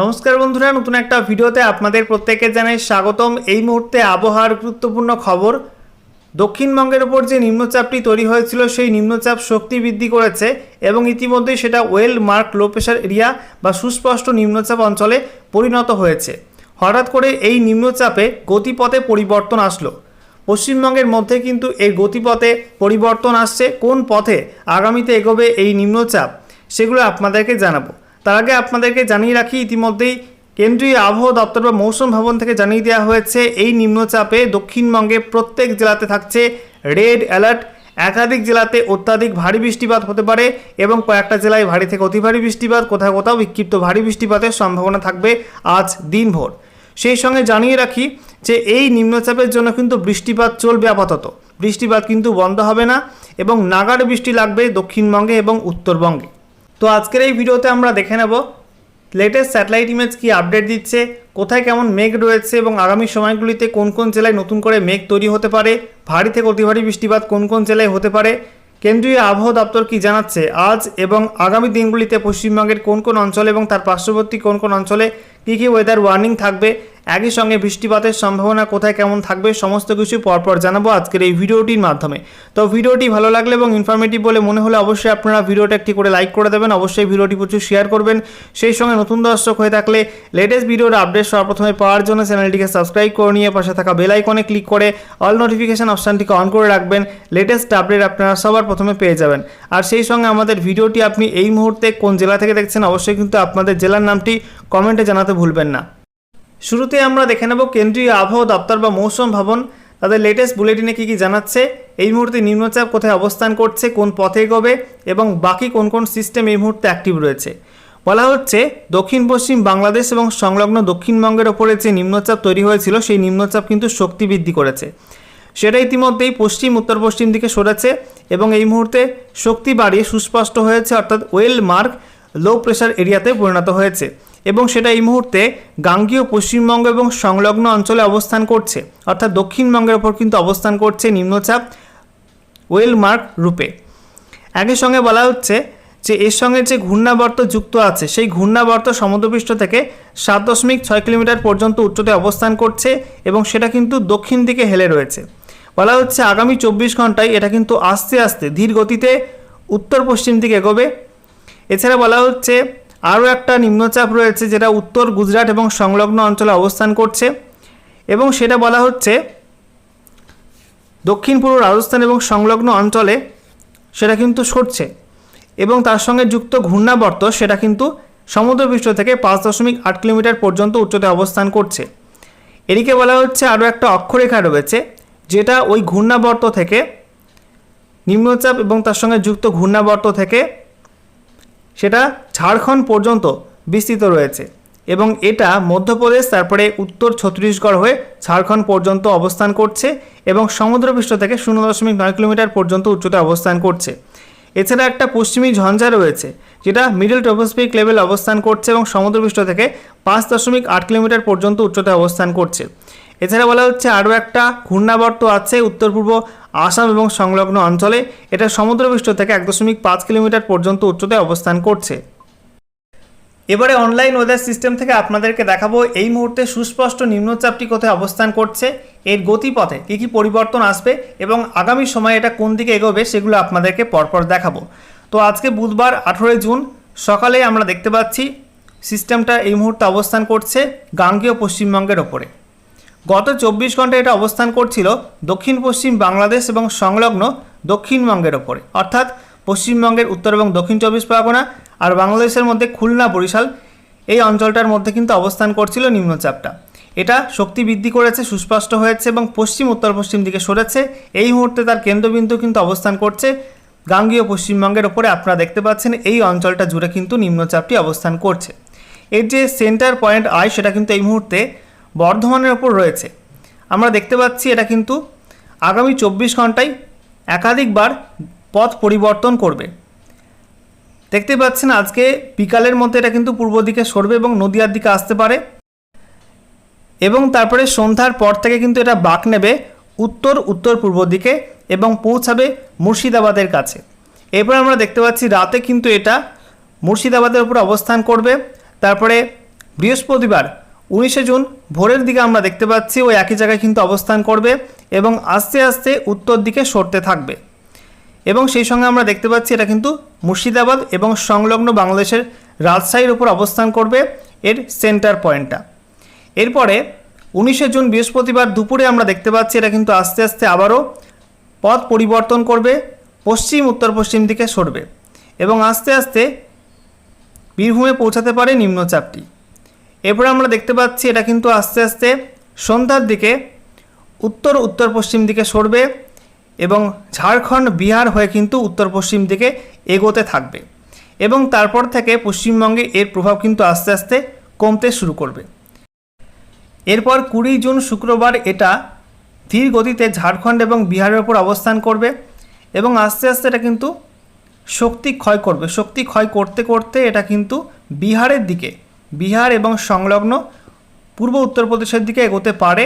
নমস্কার বন্ধুরা, নতুন একটা ভিডিওতে আপনাদের প্রত্যেকে জানাই স্বাগতম। এই মুহূর্তে আবহাওয়ার গুরুত্বপূর্ণ খবর, দক্ষিণবঙ্গের ওপর যে নিম্নচাপটি তৈরি হয়েছিল, সেই নিম্নচাপ শক্তি বৃদ্ধি করেছে এবং ইতিমধ্যেই সেটা well marked low pressure area বা সুস্পষ্ট নিম্নচাপ অঞ্চলে পরিণত হয়েছে। হঠাৎ করে এই নিম্নচাপে গতিপথে পরিবর্তন আসলো। পশ্চিমবঙ্গের মধ্যে কিন্তু এই গতিপথে পরিবর্তন আসছে। কোন পথে আগামীতে এগোবে এই নিম্নচাপ, সেগুলো আপনাদেরকে জানাব। তার আগে আপনাদেরকে জানিয়ে রাখি, ইতিমধ্যেই কেন্দ্রীয় আবহাওয়া দপ্তর বা মৌসুম ভবন থেকে জানিয়ে দেওয়া হয়েছে, এই নিম্নচাপে দক্ষিণবঙ্গে প্রত্যেক জেলাতে থাকছে রেড অ্যালার্ট একাধিক জেলাতে অত্যাধিক ভারী বৃষ্টিপাত হতে পারে এবং কয়েকটা জেলায় ভারী থেকে অতি ভারী বৃষ্টিপাত, কোথাও কোথাও বিক্ষিপ্ত ভারী বৃষ্টিপাতের সম্ভাবনা থাকবে আজ দিনভর। সেই সঙ্গে জানিয়ে রাখি যে, এই নিম্নচাপের জন্য কিন্তু বৃষ্টিপাত চলবে আপাতত। বৃষ্টিপাত কিন্তু বন্ধ হবে না এবং নাগাড় বৃষ্টি লাগবে দক্ষিণবঙ্গে এবং উত্তরবঙ্গে। তো আজকের এই ভিডিওতে আমরা দেখে নেব লেটেস্ট স্যাটেলাইট ইমেজ কি আপডেট দিচ্ছে, কোথায় কেমন মেঘ রয়েছে এবং আগামী সময়গুলিতে কোন কোন জেলায় নতুন করে মেঘ তৈরি হতে পারে, ভারী থেকে অতি ভারী বৃষ্টিপাত কোন কোন জেলায় হতে পারে, কেন্দ্রীয় আবহাওয়া দপ্তর কি জানাচ্ছে আজ এবং আগামী দিনগুলিতে পশ্চিমবঙ্গের কোন কোন অঞ্চলে এবং তার পার্শ্ববর্তী কোন কোন অঞ্চলে কী কী ওয়েদার ওয়ার্নিং থাকবে, একই সঙ্গে বৃষ্টিপাতের সম্ভাবনা কোথায় কেমন থাকবে, সমস্ত কিছু পরপর জানাব আজকের এই ভিডিওটির মাধ্যমে। তো ভিডিওটি ভালো লাগলে এবং ইনফরমেটিভ বলে মনে হলে অবশ্যই আপনারা ভিডিওটা একটি করে লাইক করে দেবেন, অবশ্যই ভিডিওটি প্রচুর শেয়ার করবেন। সেই সঙ্গে নতুন দর্শক হয়ে থাকলে লেটেস্ট ভিডিওর আপডেট সর্বপ্রথমে পাওয়ার জন্য চ্যানেলটিকে সাবস্ক্রাইব করে নিয়ে পাশে থাকা বেল ক্লিক করে অল নোটিফিকেশন অপশানটিকে অন করে রাখবেন লেটেস্ট আপডেট আপনারা সবার প্রথমে পেয়ে যাবেন। আর সেই সঙ্গে আমাদের ভিডিওটি আপনি এই মুহূর্তে কোন জেলা থেকে দেখছেন, অবশ্যই কিন্তু আপনাদের জেলার নামটি কমেন্টে জানাতে ভুলবেন না। শুরুতে আমরা দেখে নেব কেন্দ্রীয় আবহাওয়া দপ্তর বা মৌসুম ভবন। তাদের লেটেস্ট বুলেটিনে কী কী জানাচ্ছে? এই মুহূর্তে নিম্নচাপ কোথায় অবস্থান করছে? কোন পথে গবে এবং বাকি কোন কোন সিস্টেম এই মুহূর্তে অ্যাক্টিভ রয়েছে? বলা হচ্ছে, দক্ষিণ, পশ্চিম বাংলাদেশ এবং সংলগ্ন দক্ষিণবঙ্গের ওপরে যে নিম্নচাপ তৈরি হয়েছিল, সেই নিম্নচাপ কিন্তু শক্তি বৃদ্ধি করেছে। সেটা ইতিমধ্যেই পশ্চিম, উত্তর, পশ্চিম দিকে সরেছে এবং এই মুহূর্তে শক্তি বাড়িয়ে সুস্পষ্ট হয়েছে, অর্থাৎ ওয়েল মার্ক লো প্রেশার এরিয়াতে পরিণত হয়েছে এবং সেটা এই মুহূর্তে গাঙ্গীয় পশ্চিমবঙ্গ এবং সংলগ্ন অঞ্চলে অবস্থান করছে, অর্থাৎ দক্ষিণবঙ্গের ওপর কিন্তু অবস্থান করছে নিম্নচাপ ওয়েল মার্ক রূপে। একই সঙ্গে বলা হচ্ছে যে, এর সঙ্গে যে ঘূর্ণাবর্ত যুক্ত আছে, সেই ঘূর্ণাবর্ত সমুদ্রপৃষ্ঠ থেকে সাত দশমিক ছয় কিলোমিটার পর্যন্ত উচ্চতায় অবস্থান করছে এবং সেটা কিন্তু দক্ষিণ দিকে হেলে রয়েছে। বলা হচ্ছে আগামী চব্বিশ ঘন্টায় এটা কিন্তু আস্তে আস্তে ধীর গতিতে উত্তর পশ্চিম দিকে এগোবে। এছাড়া বলা হচ্ছে, আরও একটা নিম্নচাপ রয়েছে যেটা উত্তর গুজরাট এবং সংলগ্ন অঞ্চলে অবস্থান করছে এবং সেটা বলা হচ্ছে, দক্ষিণ পূর্ব রাজস্থান এবং সংলগ্ন অঞ্চলে সেটা কিন্তু সরছে এবং তার সঙ্গে যুক্ত ঘূর্ণাবর্ত সেটা কিন্তু সমুদ্রপৃষ্ঠ থেকে পাঁচ দশমিক আট কিলোমিটার পর্যন্ত উচ্চতায় অবস্থান করছে। এদিকে বলা হচ্ছে আরও একটা অক্ষরেখা রয়েছে যেটা ওই ঘূর্ণাবর্ত থেকে নিম্নচাপ এবং তার সঙ্গে যুক্ত ঘূর্ণাবর্ত থেকে সেটা ঝাড়খণ্ড পর্যন্ত বিস্তৃত রয়েছে এবং এটা মধ্যপ্রদেশ, তারপরে উত্তর ছত্তিশগড় হয়ে ঝাড়খণ্ড পর্যন্ত অবস্থান করছে এবং সমুদ্রপৃষ্ঠ থেকে শূন্য দশমিক নয় কিলোমিটার পর্যন্ত উচ্চতায় অবস্থান করছে। এছাড়া একটা পশ্চিমী ঝঞ্ঝা রয়েছে, যেটা মিডল ট্রপোস্ফিক লেভেল অবস্থান করছে এবং সমুদ্রপৃষ্ঠ থেকে পাঁচ দশমিক আট কিলোমিটার পর্যন্ত উচ্চতায় অবস্থান করছে। এছাড়া বলা হচ্ছে আরও একটা ঘূর্ণাবর্ত আছে উত্তর পূর্ব আসাম এবং সংলগ্ন অঞ্চলে। এটা সমুদ্রপৃষ্ঠ থেকে এক দশমিক পাঁচ কিলোমিটার পর্যন্ত উচ্চতায় অবস্থান করছে। এবারে অনলাইন ওয়েদার সিস্টেম থেকে আপনাদেরকে দেখাবো এই মুহূর্তে সুস্পষ্ট নিম্নচাপটি কোথায় অবস্থান করছে, এর গতিপথে কী কী পরিবর্তন আসবে এবং আগামী সময়ে এটা কোন দিকে এগোবে সেগুলো আপনাদেরকে পরপর দেখাবো। তো আজকে বুধবার আঠেরোই জুন, সকালে আমরা দেখতে পাচ্ছি সিস্টেমটা এই মুহূর্তে অবস্থান করছে গাঙ্গেয় পশ্চিমবঙ্গের ওপরে। গত চব্বিশ ঘণ্টা এটা অবস্থান করছিল দক্ষিণ পশ্চিম বাংলাদেশ এবং সংলগ্ন দক্ষিণবঙ্গের ওপরে। অর্থাৎ পশ্চিমবঙ্গের উত্তর এবং দক্ষিণ চব্বিশ পরগনা আর বাংলাদেশের মধ্যে খুলনা বরিশাল এই অঞ্চলটার মধ্যে কিন্তু অবস্থান করছিল নিম্নচাপটা। এটা শক্তি বৃদ্ধি করেছে, সুস্পষ্ট হয়েছে এবং পশ্চিম উত্তর পশ্চিম দিকে সরেছে। এই মুহূর্তে তার কেন্দ্রবিন্দু কিন্তু অবস্থান করছে গাঙ্গীয় পশ্চিমবঙ্গের ওপরে। আপনারা দেখতে পাচ্ছেন এই অঞ্চলটা জুড়ে কিন্তু নিম্নচাপটি অবস্থান করছে। এর যে সেন্টার পয়েন্ট আয় সেটা কিন্তু এই মুহূর্তে বর্ধমানের ওপর রয়েছে। আমরা দেখতে পাচ্ছি এটা কিন্তু আগামী চব্বিশ ঘন্টায় একাধিকবার পথ পরিবর্তন করবে। দেখতে পাচ্ছেন আজকে বিকালের মধ্যে এটা কিন্তু পূর্ব দিকে সরবে এবং নদিয়ার দিকে আসতে পারে। এবং তারপরে সন্ধ্যার পর থেকে কিন্তু এটা বাঁক নেবে উত্তর উত্তর পূর্ব দিকে এবং পৌঁছাবে মুর্শিদাবাদের কাছে। এরপর আমরা দেখতে পাচ্ছি রাতে কিন্তু এটা মুর্শিদাবাদের উপর অবস্থান করবে। তারপরে বৃহস্পতিবার উনিশে জুন ভোরের দিকে আমরা দেখতে পাচ্ছি ওই একই জায়গায় কিন্তু অবস্থান করবে এবং আস্তে আস্তে উত্তর দিকে সরতে থাকবে। এবং সেই সঙ্গে আমরা দেখতে পাচ্ছি এটা কিন্তু মুর্শিদাবাদ এবং সংলগ্ন বাংলাদেশের রাজশাহীর উপর অবস্থান করবে এর সেন্টার পয়েন্টটা এরপরে উনিশে জুন বৃহস্পতিবার দুপুরে আমরা দেখতে পাচ্ছি এটা কিন্তু আস্তে আস্তে আবারও পথ পরিবর্তন করবে, পশ্চিম, উত্তর পশ্চিম দিকে সরবে এবং আস্তে আস্তে বীরভূমে পৌঁছাতে পারে নিম্নচাপটি। এরপরে আমরা দেখতে পাচ্ছি এটা কিন্তু আস্তে আস্তে সন্ধ্যার দিকে, উত্তর উত্তর পশ্চিম দিকে সরবে এবং ঝাড়খণ্ড, বিহার হয়ে কিন্তু উত্তর পশ্চিম দিকে এগোতে থাকবে এবং তারপর থেকে পশ্চিমবঙ্গে এর প্রভাব কিন্তু আস্তে আস্তে কমতে শুরু করবে। এরপর কুড়ি জুন শুক্রবার এটা ধীর গতিতে ঝাড়খণ্ড এবং বিহারের ওপর অবস্থান করবে এবং আস্তে আস্তে এটা কিন্তু শক্তি ক্ষয় করবে। শক্তি ক্ষয় করতে করতে এটা কিন্তু বিহারের দিকে বিহার এবং সংলগ্ন পূর্ব উত্তরপ্রদেশের দিকে এগোতে পারে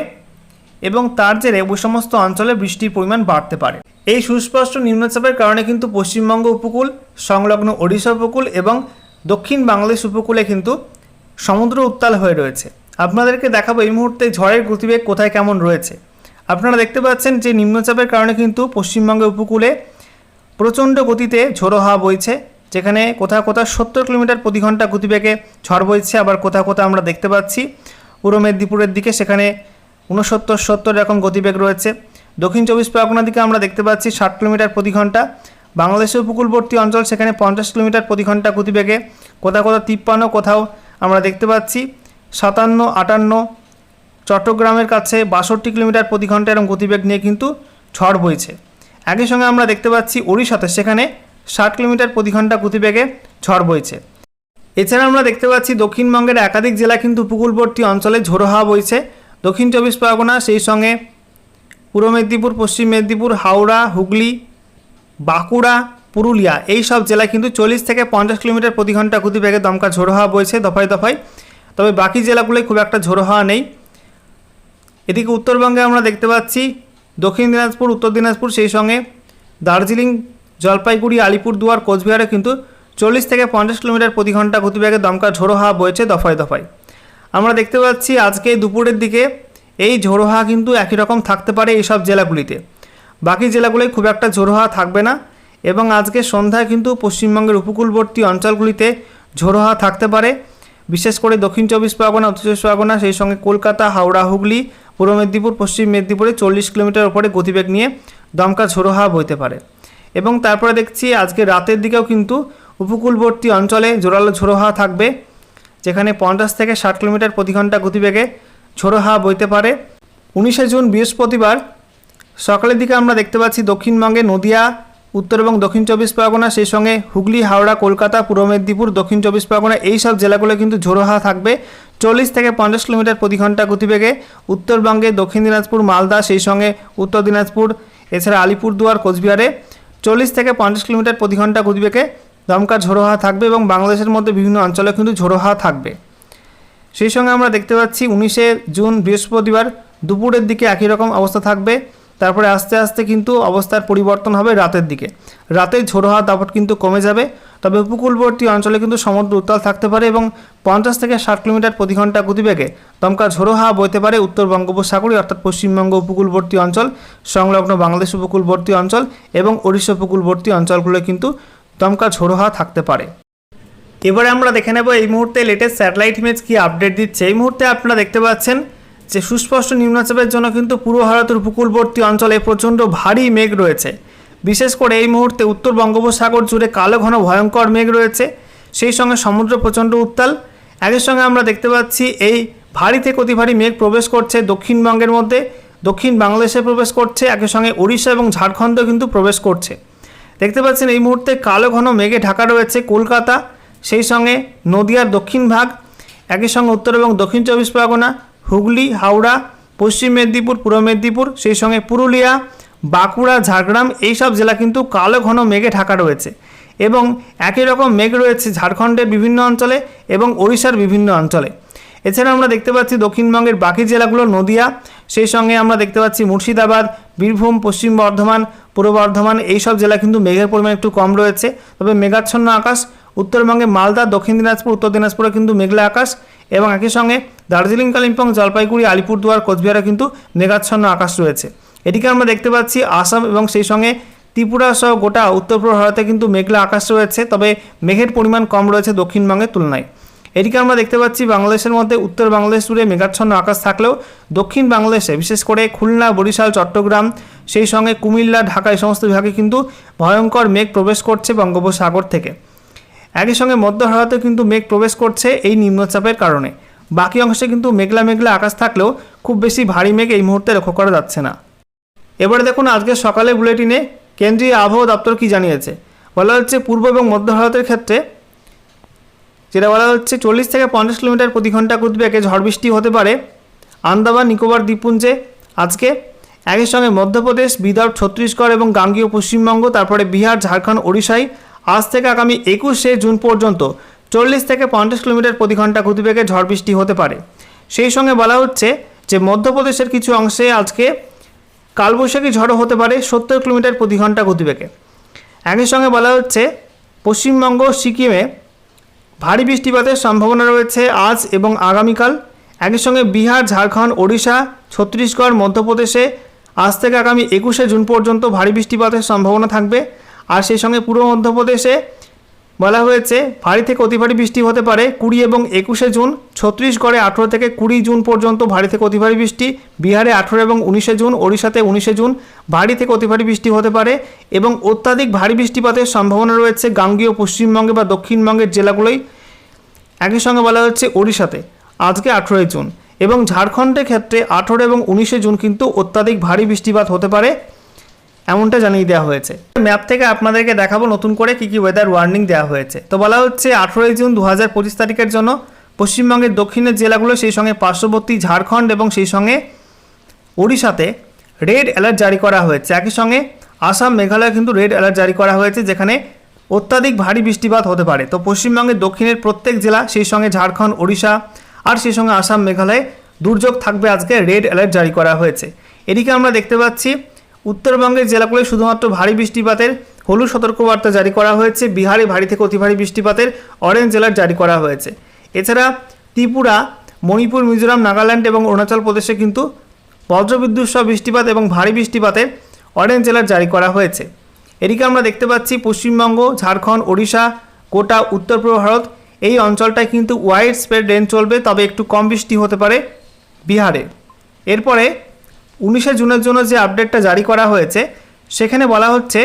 এবং তার জেরে ওই সমস্ত অঞ্চলে বৃষ্টির পরিমাণ বাড়তে পারে। এই সুস্পষ্ট নিম্নচাপের কারণে কিন্তু পশ্চিমবঙ্গ উপকূল, সংলগ্ন ওড়িশা উপকূল এবং দক্ষিণ বাংলাদেশ উপকূলে কিন্তু সমুদ্র উত্তাল হয়ে রয়েছে। আপনাদেরকে দেখাবো এই মুহূর্তে ঝড়ের গতিবেগ কোথায় কেমন রয়েছে। আপনারা দেখতে পাচ্ছেন যে নিম্নচাপের কারণে কিন্তু পশ্চিমবঙ্গের উপকূলে প্রচণ্ড গতিতে ঝোড়ো হাওয়া বইছে। যেখানে কোথাও কোথাও সত্তর কিলোমিটার প্রতি ঘণ্টা গতিবেগে ঝড় বইছে, আবার কোথাও কোথাও আমরা দেখতে পাচ্ছি। পূর্ব মেদিনীপুরের দিকে সেখানে উনসত্তর সত্তর এরকম গতিবেগ রয়েছে। দক্ষিণ চব্বিশ পরগনার দিকে আমরা দেখতে পাচ্ছি ষাট কিলোমিটার প্রতি ঘণ্টা। বাংলাদেশের উপকূলবর্তী অঞ্চল সেখানে পঞ্চাশ কিলোমিটার প্রতি ঘণ্টা গতিবেগে কোথাও কোথাও তিপ্পান্ন, কোথাও আমরা দেখতে পাচ্ছি সাতান্ন, আটান্ন। চট্টগ্রামের কাছে বাষট্টি কিলোমিটার প্রতি ঘণ্টা এরকম গতিবেগ নিয়ে কিন্তু ঝড় বইছে। একই সঙ্গে আমরা দেখতে পাচ্ছি ওড়িশাতে সেখানে ষাট কিলোমিটার প্রতি ঘণ্টা গতিবেগে ঝড় বইছে। এছাড়া আমরা দেখতে পাচ্ছি দক্ষিণবঙ্গের একাধিক জেলা কিন্তু উপকূলবর্তী অঞ্চলে ঝোড়ো হাওয়া বইছে। দক্ষিণ চব্বিশ পরগনা, সেই সঙ্গে পূর্ব মেদিনীপুর, পশ্চিম মেদিনীপুর, হাওড়া, হুগলি, বাঁকুড়া, পুরুলিয়া, এই সব জেলায় কিন্তু চল্লিশ থেকে পঞ্চাশ কিলোমিটার প্রতি ঘণ্টা গতিবেগে দমকা ঝোড়ো হাওয়া বইছে দফায় দফায়। তবে বাকি জেলাগুলোয় খুব একটা ঝোড়ো হাওয়া নেই। এদিকে উত্তরবঙ্গে আমরা দেখতে পাচ্ছি দক্ষিণ দিনাজপুর, উত্তর দিনাজপুর, সেই সঙ্গে দার্জিলিং জলপাইগুড়ি, আলিপুরদুয়ার, কোচবিহারে কিন্তু চল্লিশ থেকে পঞ্চাশ কিলোমিটার প্রতি ঘণ্টা গতিবেগে দমকা ঝোড়ো হাওয়া বইছে দফায় দফায়। আমরা দেখতে পাচ্ছি আজকে দুপুরের দিকে এই ঝোড়ো হাওয়া কিন্তু একই রকম থাকতে পারে এই সব জেলাগুলিতে। বাকি জেলাগুলোয় খুব একটা ঝোড়ো হাওয়া থাকবে না এবং আজকে সন্ধ্যায় কিন্তু পশ্চিমবঙ্গের উপকূলবর্তী অঞ্চলগুলিতে ঝোড়ো হাওয়া থাকতে পারে। বিশেষ করে দক্ষিণ চব্বিশ পরগনা, উত্তর চব্বিশ পরগনা, সেই সঙ্গে কলকাতা, হাওড়া, হুগলি, পূর্ব মেদিনীপুর, পশ্চিম মেদিনীপুরে চল্লিশ কিলোমিটার ওপরে গতিবেগ নিয়ে দমকা ঝোড়ো হাওয়া বইতে পারে। এবং তারপরে দেখছি আজকে রাতের দিকেও কিন্তু উপকূলবর্তী অঞ্চলে জোরালো ঝোড়ো হাওয়া থাকবে, যেখানে পঞ্চাশ থেকে ষাট কিলোমিটার প্রতি ঘণ্টা গতিবেগে ঝোড়ো হাওয়া বইতে পারে। উনিশে জুন বৃহস্পতিবার, সকালের দিকে আমরা দেখতে পাচ্ছি দক্ষিণবঙ্গে নদিয়া, উত্তর এবং দক্ষিণ চব্বিশ পরগনা, সেই সঙ্গে হুগলি, হাওড়া, কলকাতা, পূর্ব মেদিনীপুর, দক্ষিণ চব্বিশ পরগনা, এই সব জেলাগুলো কিন্তু ঝোড়ো হাওয়া থাকবে। চল্লিশ থেকে পঞ্চাশ কিলোমিটার প্রতি ঘণ্টা গতিবেগে উত্তরবঙ্গে দক্ষিণ দিনাজপুর, মালদা, সেই সঙ্গে উত্তর দিনাজপুর, এছাড়া আলিপুরদুয়ার, কোচবিহারে। চল্লিশ থেকে পঞ্চাশ কিলোমিটার প্রতি ঘণ্টা গতিবেগে দমকা ঝোড়ো হাওয়া থাকবে এবং বাংলাদেশের মধ্যে বিভিন্ন অঞ্চলে কিন্তু ঝোড়ো হাওয়া থাকবে। সেই সঙ্গে আমরা দেখতে পাচ্ছি উনিশে জুন বৃহস্পতিবার দুপুরের দিকে একই রকম অবস্থা থাকবে। তারপরে আস্তে আস্তে কিন্তু অবস্থার পরিবর্তন হবে রাতের দিকে। রাতে ঝোড়ো হাওয়া দাপট কিন্তু কমে যাবে, তবে উপকূলবর্তী অঞ্চলে কিন্তু সমুদ্র উত্তাল থাকতে পারে এবং পঞ্চাশ থেকে ষাট কিলোমিটার প্রতি ঘণ্টা গতিবেগে দমকা ঝোড়ো হাওয়া বইতে পারে উত্তর বঙ্গোপসাগরে, অর্থাৎ পশ্চিমবঙ্গ উপকূলবর্তী অঞ্চল, সংলগ্ন বাংলাদেশ উপকূলবর্তী অঞ্চল এবং ওড়িশা উপকূলবর্তী অঞ্চলগুলো কিন্তু দমকা ঝোড়ো হাওয়া থাকতে পারে। এবারে আমরা দেখে নেব এই মুহূর্তে লেটেস্ট স্যাটেলাইট ইমেজ কি আপডেট দিচ্ছে। এই মুহূর্তে আপনারা দেখতে পাচ্ছেন যে সুস্পষ্ট নিম্নচাপের জন্য কিন্তু পূর্ব ভারতের উপকূলবর্তী অঞ্চলে প্রচণ্ড ভারী মেঘ রয়েছে। বিশেষ করে এই মুহূর্তে উত্তর বঙ্গোপসাগর জুড়ে কালো ঘন ভয়ঙ্কর মেঘ রয়েছে। সেই সঙ্গে সমুদ্র প্রচণ্ড উত্তাল। একই সঙ্গে আমরা দেখতে পাচ্ছি এই ভারী থেকে অতি ভারী মেঘ প্রবেশ করছে দক্ষিণবঙ্গের মধ্যে। দক্ষিণ বাংলাদেশে প্রবেশ করছে, একই সঙ্গে ওড়িশা এবং ঝাড়খণ্ডেও কিন্তু প্রবেশ করছে। দেখতে পাচ্ছেন এই মুহূর্তে কালো ঘন মেঘে ঢাকা রয়েছে কলকাতা, সেই সঙ্গে নদিয়ার দক্ষিণ ভাগ, একই সঙ্গে উত্তর এবং দক্ষিণ চব্বিশ পরগনা হুগলি, হাওড়া, পশ্চিম মেদিনীপুর, পূর্ব মেদিনীপুর, সেই সঙ্গে পুরুলিয়া, বাঁকুড়া, ঝাড়গ্রাম এই সব জেলা কিন্তু কালো ঘন মেঘে ঢাকা রয়েছে। এবং একই রকম মেঘ রয়েছে ঝাড়খণ্ডের বিভিন্ন অঞ্চলে এবং ওড়িশার বিভিন্ন অঞ্চলে। এছাড়া আমরা দেখতে পাচ্ছি দক্ষিণবঙ্গের বাকি জেলাগুলো নদিয়া, সেই সঙ্গে আমরা দেখতে পাচ্ছি মুর্শিদাবাদ, বীরভূম, পশ্চিম বর্ধমান, পূর্ব বর্ধমান এই সব জেলা কিন্তু মেঘের পরিমাণ একটু কম রয়েছে। তবে মেঘাচ্ছন্ন আকাশ উত্তরবঙ্গে মালদা, দক্ষিণ দিনাজপুর, উত্তর দিনাজপুরে কিন্তু মেঘলা আকাশ এবং একই সঙ্গে দার্জিলিং, কালিম্পং, জলপাইগুড়ি, আলিপুরদুয়ার, কোচবিহারে কিন্তু মেঘাচ্ছন্ন আকাশ রয়েছে। এদিকে আমরা দেখতে পাচ্ছি আসাম এবং সেই সঙ্গে ত্রিপুরা সহ গোটা উত্তর পূর্ব ভারতে কিন্তু মেঘলা আকাশ রয়েছে, তবে মেঘের পরিমাণ কম রয়েছে দক্ষিণবঙ্গের তুলনায়। এদিকে আমরা দেখতে পাচ্ছি বাংলাদেশের মধ্যে উত্তর বাংলাদেশ জুড়ে মেঘাচ্ছন্ন আকাশ থাকলেও দক্ষিণ বাংলাদেশে, বিশেষ করে খুলনা, বরিশাল, চট্টগ্রাম, সেই সঙ্গে কুমিল্লা, ঢাকা, এই সমস্ত বিভাগে কিন্তু ভয়ঙ্কর মেঘ প্রবেশ করছে বঙ্গোপসাগর থেকে। একই সঙ্গে মধ্য ভারতে কিন্তু মেঘ প্রবেশ করছে এই নিম্নচাপের কারণে। বাকি অংশে কিন্তু মেঘলা মেঘলা আকাশ থাকলেও খুব বেশি ভারী মেঘ এই মুহূর্তে লক্ষ্য করা যাচ্ছে না। এবারে দেখুন আজকে সকালে বুলেটিনে কেন্দ্রীয় আবহাওয়া দপ্তর কি জানিয়েছে? বলা হচ্ছে পূর্ব এবং মধ্য ভারতের ক্ষেত্রে, যেটা বলা হচ্ছে চল্লিশ থেকে পঞ্চাশ কিলোমিটার প্রতি ঘণ্টা গতিবেগে ঝড় বৃষ্টি হতে পারে। আন্দামান, নিকোবর, দ্বীপপুঞ্জে আজকে একই সঙ্গে মধ্যপ্রদেশ, বিদর্ভ, ছত্তিশগড় এবং গাঙ্গীয় পশ্চিমবঙ্গ, তারপরে বিহার, ঝাড়খণ্ড, ওড়িশায় আজ থেকে আগামী একুশে জুন পর্যন্ত চল্লিশ থেকে পঞ্চাশ কিলোমিটার প্রতি ঘণ্টা গতিবেগে ঝড় বৃষ্টি হতে পারে। সেই সঙ্গে বলা হচ্ছে যে, মধ্যপ্রদেশের কিছু অংশে আজকে কালবৈশাখী ঝড়ও হতে পারে সত্তর কিলোমিটার প্রতি ঘণ্টা গতিবেগে। একই সঙ্গে বলা হচ্ছে, পশ্চিমবঙ্গ সিকিমে ভারী বৃষ্টিপাতের সম্ভাবনা রয়েছে আজ এবং আগামীকাল। একই সঙ্গে বিহার, ঝাড়খণ্ড, ওড়িশা, ছত্তিশগড়, মধ্যপ্রদেশে আজ থেকে আগামী একুশে জুন পর্যন্ত ভারী বৃষ্টিপাতের সম্ভাবনা থাকবে। আর সেই সঙ্গে পূর্ব মধ্যপ্রদেশে বলা হয়েছে, ভারী থেকে অতি ভারী বৃষ্টি হতে পারে কুড়ি এবং একুশে জুন ছত্তিশগড়ে আঠেরো থেকে কুড়ি জুন পর্যন্ত ভারী থেকে অতি ভারী বৃষ্টি, বিহারে আঠেরো এবং উনিশে জুন, ওড়িশাতে উনিশে জুন, ভারী থেকে অতি ভারী বৃষ্টি হতে পারে এবং অত্যাধিক ভারী বৃষ্টিপাতের সম্ভাবনা রয়েছে গাঙ্গীয়, পশ্চিমবঙ্গে বা দক্ষিণবঙ্গের জেলাগুলোই একই সঙ্গে বলা হচ্ছে ওড়িশাতে আজকে আঠেরোই জুন এবং ঝাড়খণ্ডের ক্ষেত্রে আঠেরো এবং উনিশে জুন কিন্তু অত্যাধিক ভারী বৃষ্টিপাত হতে পারে। এমনটা জানিয়ে দেওয়া হয়েছে। ম্যাপ থেকে আপনাদেরকে দেখাবো নতুন করে কী কী ওয়েদার ওয়ার্নিং দেওয়া হয়েছে। তো বলা হচ্ছে আঠেরোই জুন দু হাজার পঁচিশ তারিখের জন্য পশ্চিমবঙ্গের দক্ষিণের জেলাগুলো সেই সঙ্গে পার্শ্ববর্তী ঝাড়খণ্ড এবং সেই সঙ্গে ওড়িশাতে রেড অ্যালার্ট জারি করা হয়েছে। একই সঙ্গে আসাম, মেঘালয় কিন্তু রেড অ্যালার্ট জারি করা হয়েছে, যেখানে অত্যাধিক ভারী বৃষ্টিপাত হতে পারে। তো পশ্চিমবঙ্গের দক্ষিণের প্রত্যেক জেলা, সেই সঙ্গে ঝাড়খণ্ড, ওড়িশা আর সেই সঙ্গে আসাম, মেঘালয়ে দুর্যোগ থাকবে আজকে রেড অ্যালার্ট জারি করা হয়েছে। এদিকে আমরা দেখতে পাচ্ছি উত্তরবঙ্গের জেলাগুলোয় শুধুমাত্র ভারী বৃষ্টিপাতের হলুদ সতর্কবার্তা জারি করা হয়েছে। বিহারে ভারী থেকে অতি ভারী বৃষ্টিপাতের অরেঞ্জ অ্যালার্ট জারি করা হয়েছে। এছাড়া ত্রিপুরা, মণিপুর, মিজোরাম, নাগাল্যান্ড এবং অরুণাচল প্রদেশে কিন্তু বজ্রবিদ্যুৎ সহ বৃষ্টিপাত এবং ভারী বৃষ্টিপাতের অরেঞ্জ অ্যালার্ট জারি করা হয়েছে। এদিকে আমরা দেখতে পাচ্ছি পশ্চিমবঙ্গ, ঝাড়খণ্ড, ওড়িশা, গোটা উত্তর পূর্ব ভারত। এই অঞ্চলটায় কিন্তু ওয়াইড স্প্রেড রেন চলবে, তবে একটু কম বৃষ্টি হতে পারে বিহারে। এরপরে উনিশে জুনের জন্য যে আপডেটটা জারি করা হয়েছে, সেখানে বলা হচ্ছে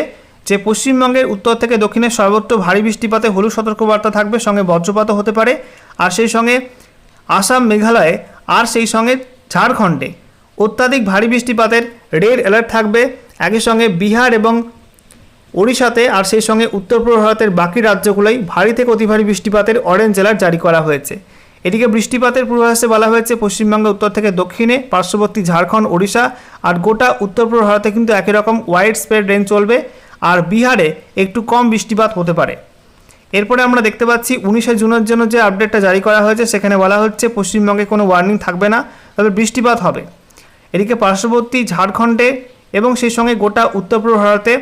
যে পশ্চিমবঙ্গের উত্তর থেকে দক্ষিণের সর্বত্র ভারী বৃষ্টিপাতে হলুদ সতর্কবার্তা থাকবে, সঙ্গে বজ্রপাতও হতে পারে। আর সেই সঙ্গে আসাম মেঘালয়ে, আর সেই সঙ্গে ঝাড়খণ্ডে অত্যাধিক ভারী বৃষ্টিপাতের রেড অ্যালার্ট থাকবে। একই সঙ্গে বিহার এবং ওড়িশাতে, আর সেই সঙ্গে উত্তর পূর্ব ভারতের বাকি রাজ্যগুলোই ভারী থেকে অতি ভারী বৃষ্টিপাতের অরেঞ্জ অ্যালার্ট জারি করা হয়েছে। এদিকে বৃষ্টিপাতের পূর্বাভাসে বলা হয়েছে, পশ্চিমবঙ্গের উত্তর থেকে দক্ষিণে, পার্শ্ববর্তী ঝাড়খণ্ড, ওড়িশা আর গোটা উত্তর পূর্ব ভারতে কিন্তু একই রকম ওয়াইড স্প্রেড রেঞ্জ চলবে আর বিহারে একটু কম বৃষ্টিপাত হতে পারে। এরপরে আমরা দেখতে পাচ্ছি, উনিশে জুনের জন্য যে আপডেটটা জারি করা হয়েছে, সেখানে বলা হচ্ছে, পশ্চিমবঙ্গে কোনো ওয়ার্নিং থাকবে না, তবে বৃষ্টিপাত হবে। এদিকে পার্শ্ববর্তী ঝাড়খণ্ডে এবং সেই সঙ্গে গোটা উত্তর পূর্ব ভারতে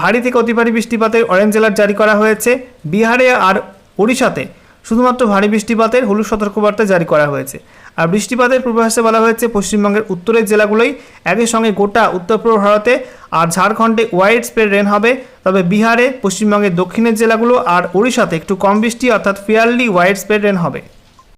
ভারী থেকে অতি ভারী বৃষ্টিপাতের অরেঞ্জ অ্যালার্ট জারি করা হয়েছে। বিহারে আর ওড়িশাতে শুধুমাত্র ভারী বৃষ্টিপাতের হলুদ সতর্কবার্তা জারি করা হয়েছে। আর বৃষ্টিপাতের পূর্বাভাসে বলা হয়েছে, পশ্চিমবঙ্গের উত্তরের জেলাগুলোই একই সঙ্গে গোটা উত্তর পূর্ব ভারতে আর ঝাড়খণ্ডে ওয়াইড স্প্রেড রেন হবে। তবে বিহারে, পশ্চিমবঙ্গের দক্ষিণের জেলাগুলো আর ওড়িশাতে একটু কম বৃষ্টি অর্থাৎ ফিয়ারলি ওয়াইড স্প্রেড রেন হবে।